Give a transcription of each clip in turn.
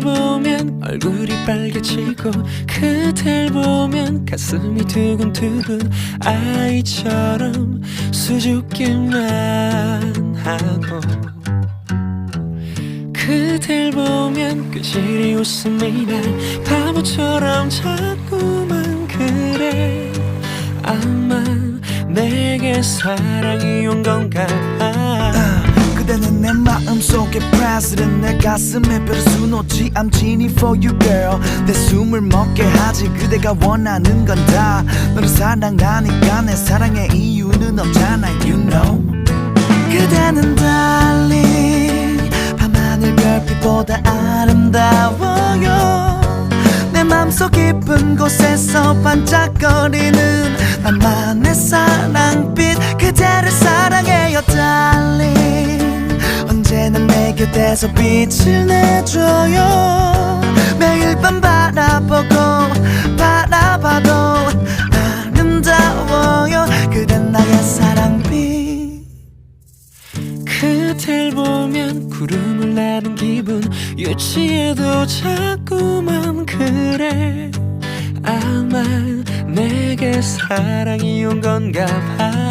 보면 얼굴이 빨개지고 그댈 보면 가슴이 두근두근 아이처럼 수줍기만 하고 그댈 보면 끈질이 웃음이 날 바보처럼 자꾸만 그래. 아마 내게 사랑이 온 건가 내 마음속에 president 내 가슴에 뼈를 수놓지. I'm genie for you girl. 내 숨을 먹게 하지. 그대가 원하는 건 다. 너를 사랑하니까 내 사랑의 이유는 없잖아. You know. 그대는 darling 밤하늘 별빛보다 아름다워요. 내 맘속 깊은 곳에서 반짝거리는 나만의 사랑빛 그대를 사랑해요 darling 곁에서 빛을 내줘요. 매일 밤 바라보고 바라봐도 아름다워요. 그댄 나의 사랑빛 그댈 보면 구름을 나는 기분. 유치해도 자꾸만 그래. 아마 내게 사랑이 온 건가 봐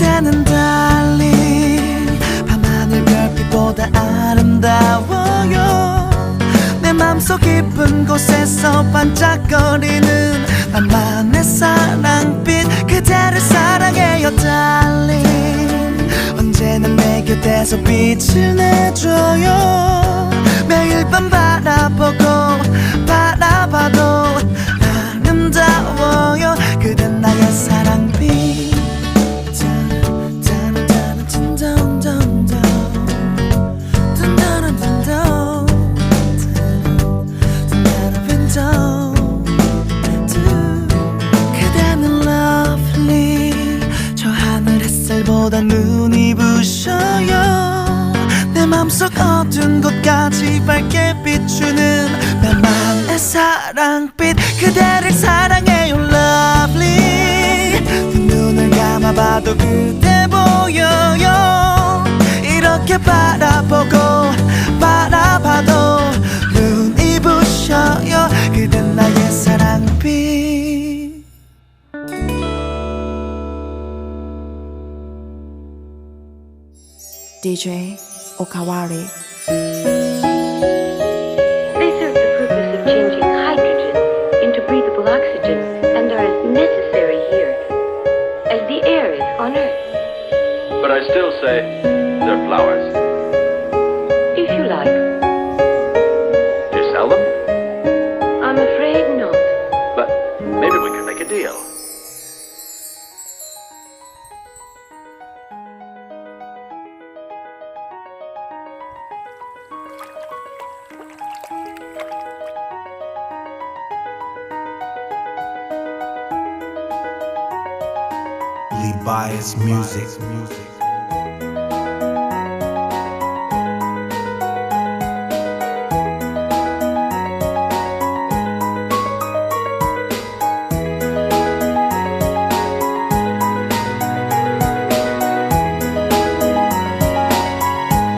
그대는 darling 밤하늘 별빛보다 아름다워요. 내 맘속 깊은 곳에서 반짝거리는 나만의 사랑빛 그대를 사랑해요 darling 언제나 내 곁에서 빛을 내줘요 보다 눈이 부셔요. 내 맘속 어두운 곳까지 밝게 비추는 나만의 사랑빛. 그대를 사랑해요 lovely. 두 눈을 감아봐도 그대 보여요. 이렇게 바라보고 바라봐도 DJ Okawari. They serve the purpose of changing hydrogen into breathable oxygen and are as necessary here as the air is on Earth. But I still say they're flowers. If you like. Do you sell them? I'm afraid not. But maybe we could make a deal. biased music.